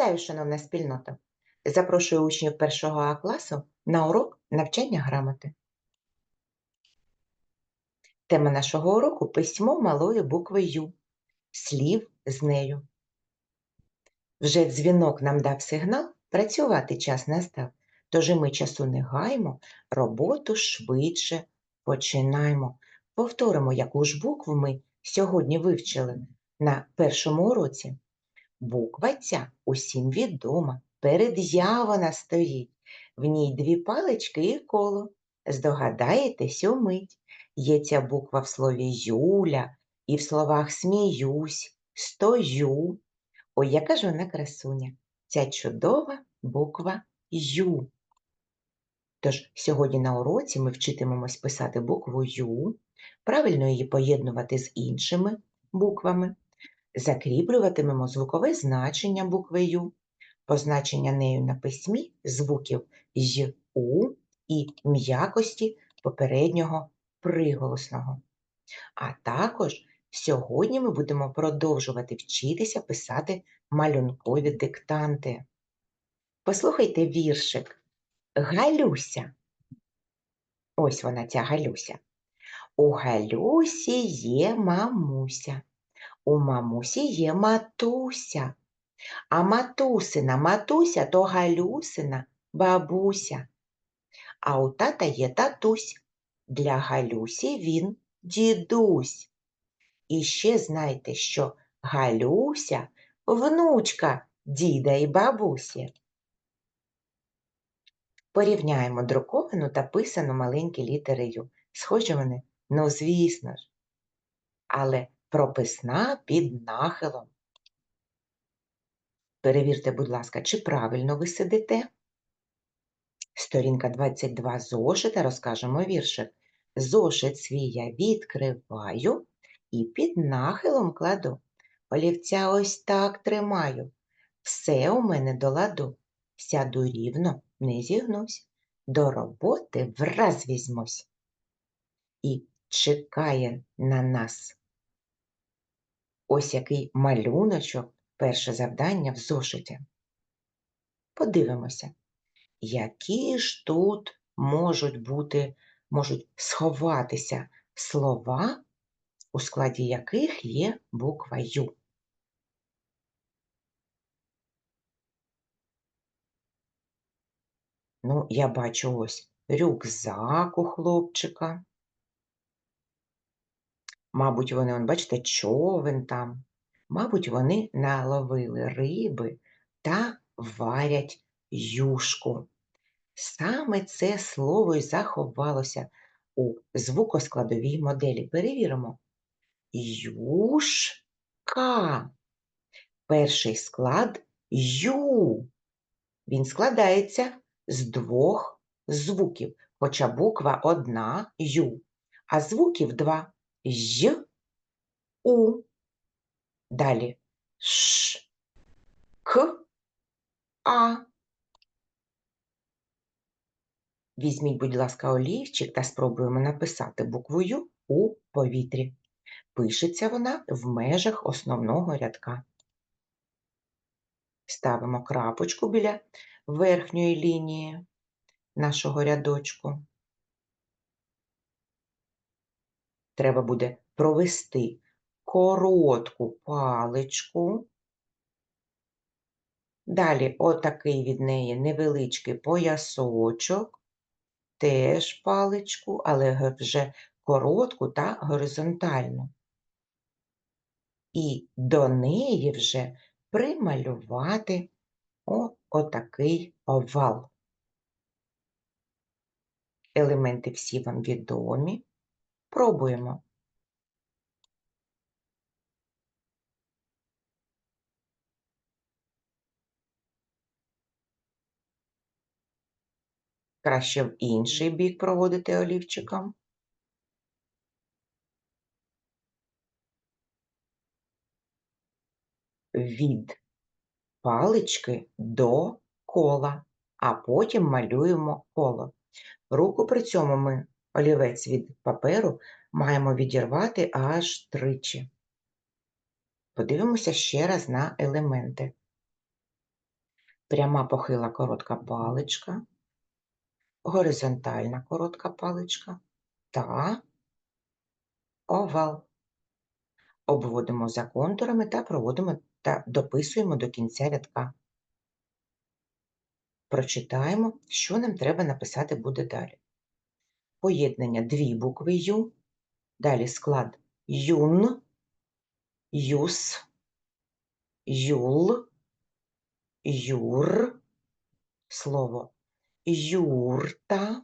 Вітаю, шановна спільнота! Запрошую учнів першого А класу на урок навчання грамоти. Тема нашого уроку письмо малої букви Ю. Слів з нею. Вже дзвінок нам дав сигнал, працювати час настав. Тож і ми часу не гаймо, роботу швидше починаємо. Повторимо, яку ж букву ми сьогодні вивчили на першому уроці. Буква ця усім відома, перед я вона стоїть, в ній дві палички і коло. Здогадаєтесь умить. Є ця буква в слові Юля і в словах сміюсь, стою. Ой, яка ж вона красуня, ця чудова буква Ю. Тож сьогодні на уроці ми вчитимемось писати букву Ю, правильно її поєднувати з іншими буквами. Закріплюватимемо звукове значення букви Ю, позначення нею на письмі звуків Й, У і м'якості попереднього приголосного. А також сьогодні ми будемо продовжувати вчитися писати малюнкові диктанти. Послухайте віршик. Галюся. Ось вона, ця Галюся. У Галюсі є мамуся. У мамусі є матуся, а матусина матуся то Галюсина бабуся. А у тата є татусь. Для Галюсі він дідусь. І ще знайте, що Галюся внучка діда і бабусі. Порівняємо друковану та писану маленькі літери Ю. Схожі вони? Ну, звісно ж. Але прописна під нахилом. Перевірте, будь ласка, чи правильно ви сидите. Сторінка 22 зошита розкажемо віршик. Зошит свій я відкриваю і під нахилом кладу. Олівця ось так тримаю. Все у мене до ладу. Сяду рівно, не зігнусь. До роботи враз візьмусь. І чекає на нас. Ось який малюночок, перше завдання в зошиті. Подивимося, які ж тут можуть бути, можуть сховатися слова, у складі яких є буква Ю. Ну, я бачу ось рюкзак у хлопчика. Мабуть, вони, он, бачите, човен там. Мабуть, вони наловили риби та варять юшку. Саме це слово й заховалося у звукоскладовій моделі. Перевіримо. Юшка. Перший склад ю. Він складається з двох звуків, хоча буква одна ю, а звуків два Й, У. Далі Ш, К, А. Візьміть, будь ласка, олівчик та спробуємо написати букву Ю у повітрі. Пишеться вона в межах основного рядка. Ставимо крапочку біля верхньої лінії нашого рядочку. Треба буде провести коротку паличку. Далі отакий від неї невеличкий поясочок, теж паличку, але вже коротку та горизонтальну. І до неї вже прималювати отакий овал. Елементи всі вам відомі. Пробуємо. Краще в інший бік проводити олівчиком. Від палички до кола, а потім малюємо коло. Руку при цьому ми олівець від паперу маємо відірвати аж тричі. Подивимося ще раз на елементи. пряма похила коротка паличка, горизонтальна коротка паличка та овал. Обводимо за контурами та проводимо та дописуємо до кінця рядка. Прочитаємо, що нам треба написати буде далі. Поєднання дві букви Ю, далі склад юн, юс, юл, юр, слово юрта,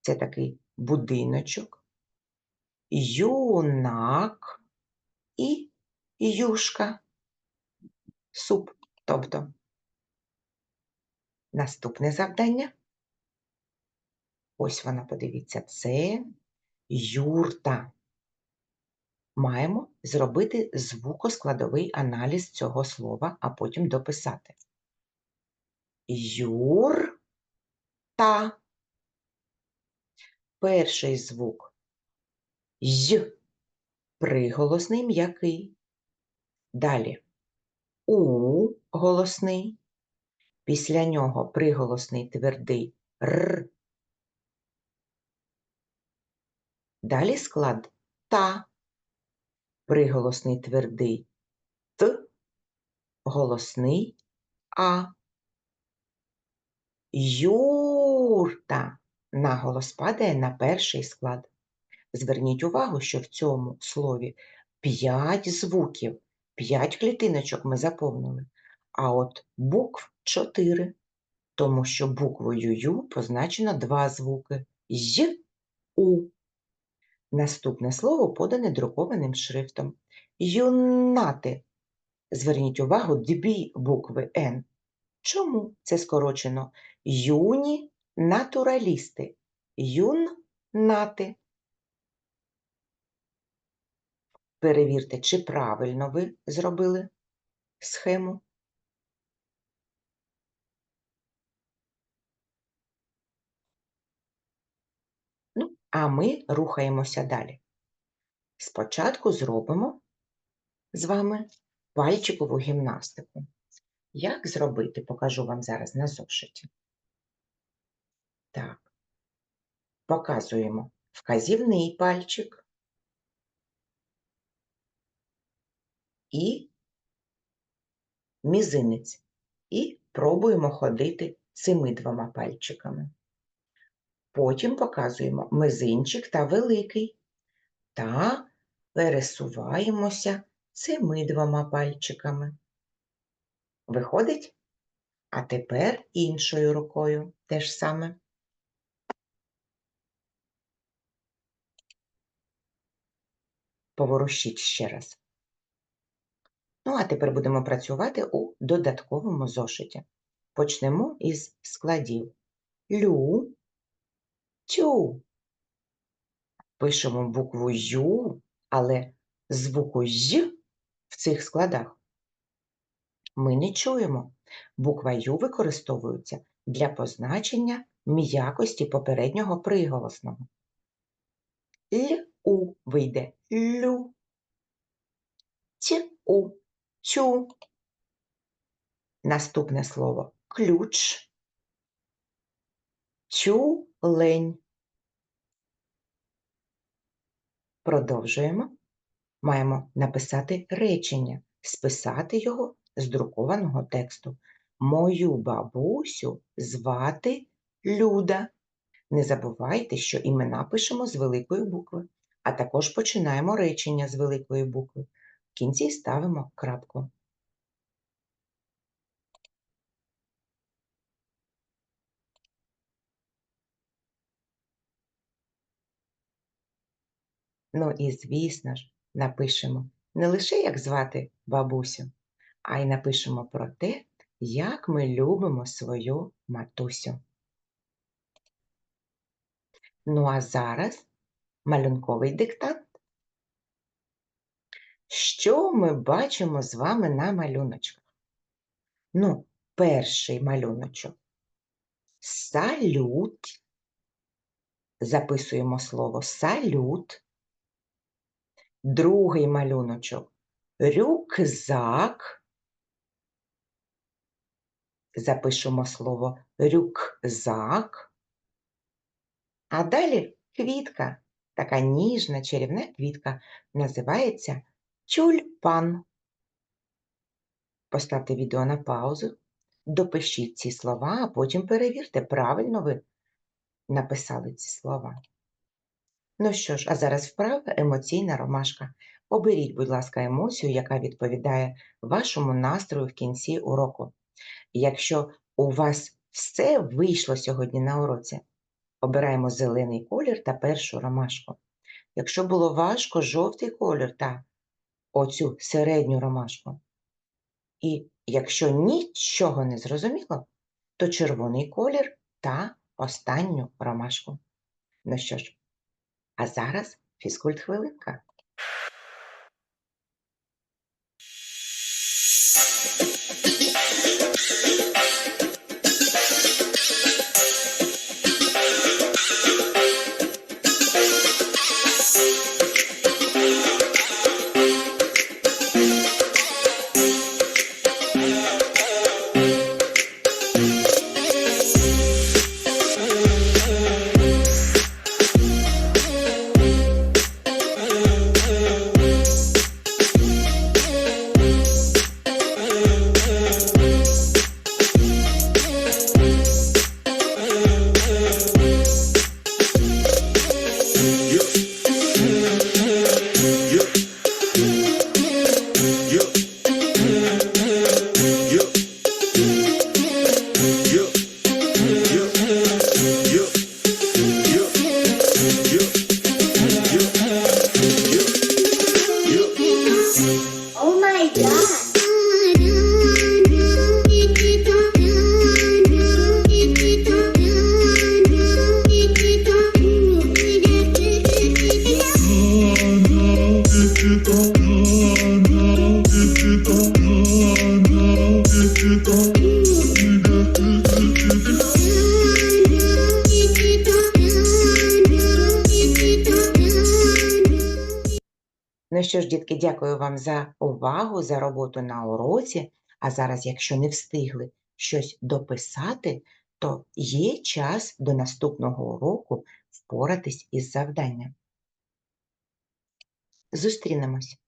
це такий будиночок, юнак і юшка, суп, тобто. Наступне завдання. Ось вона, подивіться, це юрта. Маємо зробити звукоскладовий аналіз цього слова, а потім дописати. Юрта. Перший звук Й. Приголосний м'який. Далі У голосний. Після нього приголосний твердий Р. Далі склад та, приголосний твердий Т, голосний А. Юрта наголос падає на перший склад. Зверніть увагу, що в цьому слові 5 звуків, 5 клітиночок ми заповнили, а от букв 4, тому що буквою Ю позначено два звуки Й, У. Наступне слово подане друкованим шрифтом. Юнати. Зверніть увагу дві букви Н. Чому це скорочено? Юні натуралісти. Юннати. Перевірте, чи правильно ви зробили схему. Ну, а ми рухаємося далі. Спочатку зробимо з вами пальчикову гімнастику. Як зробити, покажу вам зараз на зошиті. Так, показуємо вказівний пальчик і мізинець. І пробуємо ходити цими двома пальчиками. Потім показуємо мизинчик та великий та пересуваємося цими двома пальчиками. Виходить? А тепер іншою рукою те ж саме. Поворушіть ще раз. Ну, а тепер будемо працювати у додатковому зошиті. Почнемо із складів. Лю, тю. Пишемо букву Ю, але звуку З в цих складах ми не чуємо. Буква Ю використовується для позначення м'якості попереднього приголосного. Л-у вийде лю. Ць-у чу. Наступне слово ключ. Чулень. Продовжуємо. Маємо написати речення, списати його з друкованого тексту. Мою бабусю звати Люда. Не забувайте, що імена пишемо з великої букви, а також починаємо речення з великої букви. В кінці ставимо крапку. Ну і, звісно ж, напишемо не лише як звати бабусю, а й напишемо про те, як ми любимо свою матусю. Ну а зараз малюнковий диктант. Що ми бачимо з вами на малюночках? Ну, перший малюночок. Салют. Записуємо слово салют. Другий малюночок рюкзак. запишемо слово рюкзак, а далі квітка, така ніжна чарівна квітка, називається тюльпан. Поставте відео на паузу, допишіть ці слова, а потім перевірте, правильно ви написали ці слова. Ну що ж, а зараз вправа емоційна ромашка. Оберіть, будь ласка, емоцію, яка відповідає вашому настрою в кінці уроку. Якщо у вас все вийшло сьогодні на уроці, обираємо зелений колір та першу ромашку. Якщо було важко, жовтий колір та оцю середню ромашку. І якщо нічого не зрозуміло, то червоний колір та останню ромашку. Ну що ж, а зараз фізкульт хвилинка. Oh my god. Що ж, дітки, дякую вам за увагу, за роботу на уроці. А зараз, якщо не встигли щось дописати, то є час до наступного уроку впоратись із завданням. Зустрінемось!